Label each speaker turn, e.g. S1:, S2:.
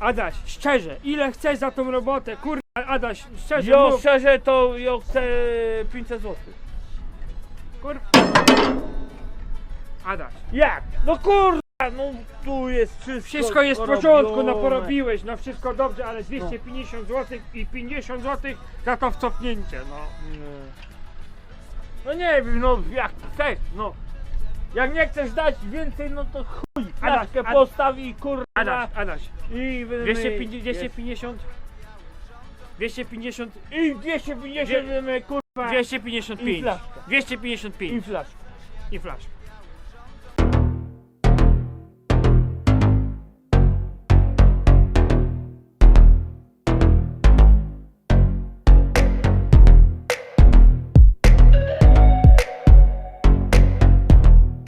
S1: Adaś, szczerze, ile chcesz za tą robotę? Kurwa, Adaś, szczerze
S2: Jo,
S1: mów.
S2: szczerze to ja chcę 500 zł.
S1: Kurwa. Adaś,
S2: Jak? No kurwa, no tu jest wszystko
S1: wszystko jest w porządku, no porobiłeś, no wszystko dobrze, ale 250 zł i 50 zł za to wcofnięcie, no.
S2: Nie. No nie wiem, no jak chcesz, no. Jak nie chcesz dać więcej, no to chuj,
S1: Adaś,
S2: postaw i kurwa
S1: Adaś, Adaś,
S2: i wy-
S1: 250,
S2: jest-
S1: 250, 250,
S2: I 250
S1: Dwie-
S2: wiemy kurwa
S1: 255,
S2: I flaszka.
S1: 255
S2: i flaszkę.
S1: i flaszka.